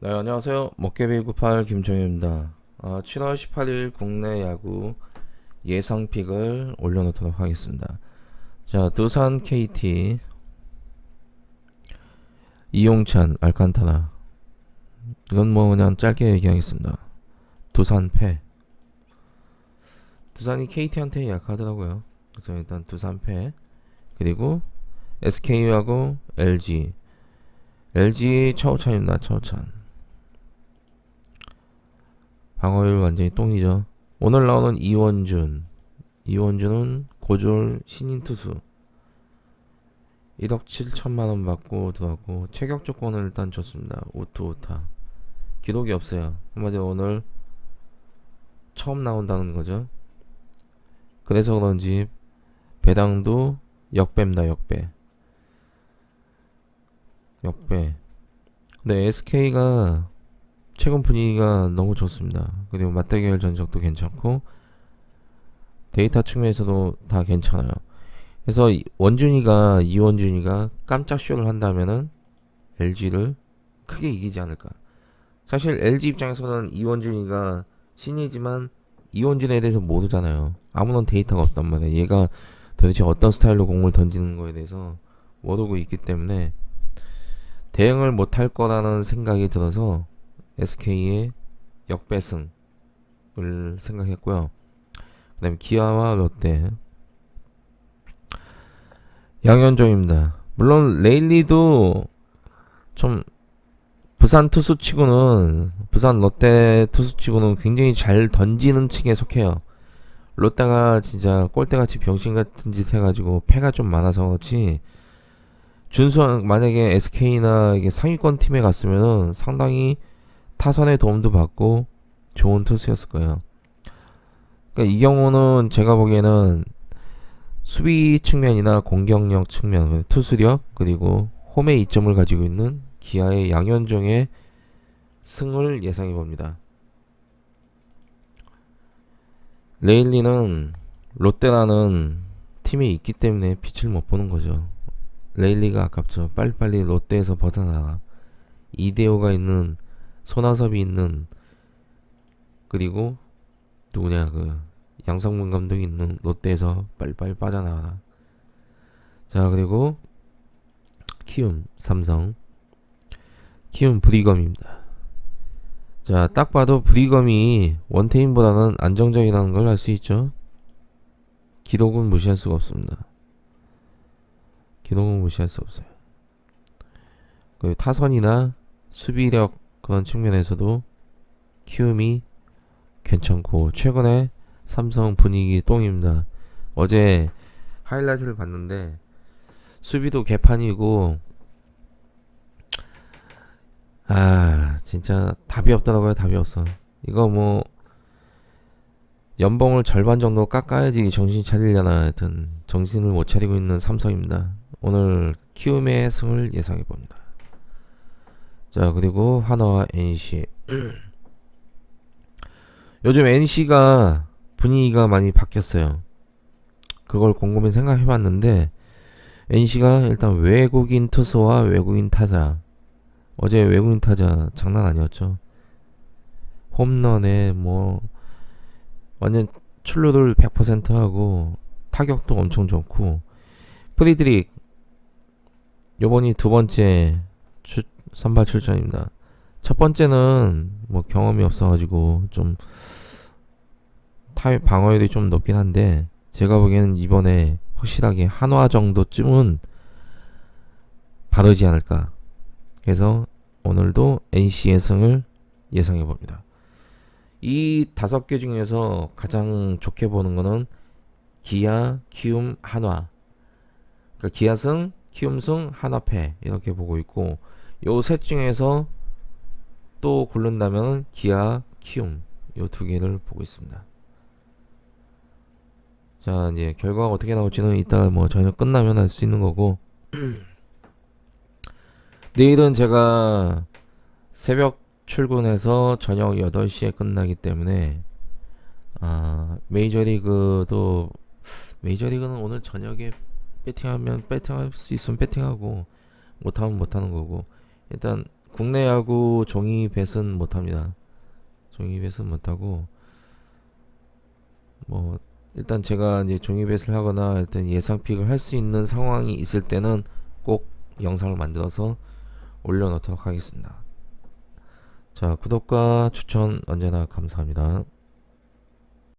네, 안녕하세요. 먹개비 98 김정현입니다. 아, 7월 18일 국내 야구 예상픽을 올려놓도록 하겠습니다. 자, 두산 KT, 이용찬, 알칸타라. 이건 뭐 그냥 짧게 얘기하겠습니다. 두산 패. 두산이 KT한테 약하더라고요. 그래서 일단 두산 패. 그리고 SK하고 LG. LG 차우찬입니다. 차우찬. 방어율 완전히 똥이죠. 오늘 나오는 이원준. 이원준은 고졸 신인 투수. 1억 7천만 원 받고 들어왔고 체격 조건은 일단 좋습니다. 우투 우타. 기록이 없어요. 한마디로 오늘 처음 나온다는 거죠. 그래서 그런지 배당도 역배입니다. 역배. 역배. 근데 SK가 최근 분위기가 너무 좋습니다. 그리고 맞대결 전적도 괜찮고 데이터 측면에서도 다 괜찮아요. 그래서 이- 원준이가 이원준이가 깜짝 쇼를 한다면은 LG를 크게 이기지 않을까. 사실 LG 입장에서는 이원준이가 신이지만 이원준에 대해서 모르잖아요. 아무런 데이터가 없단 말이에요. 얘가 도대체 어떤 스타일로 공을 던지는 거에 대해서 모르고 있기 때문에 대응을 못할 거라는 생각이 들어서 SK의 역배승을 생각했고요. 그 다음에 기아와 롯데 양현종입니다. 물론 레일리도 좀 부산 투수치고는 부산 롯데 투수치고는 굉장히 잘 던지는 층에 속해요. 롯데가 진짜 꼴대같이 병신 같은 짓 해가지고 패가 좀 많아서 그렇지. 준수한 만약에 SK나 이게 상위권 팀에 갔으면은 상당히 타선의 도움도 받고 좋은 투수였을 거예요. 그러니까 이 경우는 제가 보기에는 수비 측면이나 공격력 측면, 투수력 그리고 홈의 이점을 가지고 있는 기아의 양현종의 승을 예상해 봅니다. 레일리는 롯데라는 팀이 있기 때문에 빛을 못 보는 거죠. 레일리가 아깝죠. 빨리빨리 롯데에서 벗어나가. 이대호가 있는 손아섭이 있는 그리고 누구냐 그 양성문 감독이 있는 롯데에서 빨리빨리 빠져나가라. 자 그리고 키움 삼성 키움 브리검입니다. 자 딱 봐도 브리검이 원태인보다는 안정적이라는 걸 알 수 있죠. 기록은 무시할 수가 없습니다. 기록은 무시할 수 없어요. 그 타선이나 수비력 그런 측면에서도 키움이 괜찮고 최근에 삼성 분위기 똥입니다. 어제 하이라이트를 봤는데 수비도 개판이고 아 진짜 답이 없더라고요 답이 없어. 이거 뭐 연봉을 절반 정도 깎아야지 정신 차리려나 하여튼 정신을 못 차리고 있는 삼성입니다. 오늘 키움의 승을 예상해 봅니다 자 그리고 하나와 NC 요즘 NC가 분위기가 많이 바뀌었어요. 그걸 곰곰이 생각해 봤는데 NC가 일단 외국인 투수와 외국인 타자. 어제 외국인 타자 장난 아니었죠. 홈런에 뭐 완전 출루를 100% 하고 타격도 엄청 좋고. 프리드릭 요번이 두 번째 출, 선발 출전입니다. 첫 번째는 뭐 경험이 없어가지고 좀 타입 방어율이 좀 높긴 한데 제가 보기에는 이번에 확실하게 한화 정도쯤은 바르지 않을까. 그래서 오늘도 NC의 승을 예상해 봅니다. 이 다섯 개 중에서 가장 좋게 보는 거는 기아, 키움, 한화. 그러니까 기아승, 키움승, 한화패 이렇게 보고 있고 요 셋 중에서 또 고른다면 기아, 키움 요 두 개를 보고 있습니다. 자 이제 결과가 어떻게 나올지는 이따 뭐 저녁 끝나면 알 수 있는 거고 내일은 제가 새벽 출근해서 저녁 8시에 끝나기 때문에 아 메이저리그도 메이저리그는 오늘 저녁에 배팅하면 배팅할 수 있으면 배팅하고 못하면 못하는 거고 일단 국내 야구 종이 배선 못합니다. 종이 배선 못하고 뭐 일단 제가 이제 종이 배스를 하거나 일단 예상 픽을 할 수 있는 상황이 있을 때는 꼭 영상을 만들어서 올려놓도록 하겠습니다. 자 구독과 추천 언제나 감사합니다.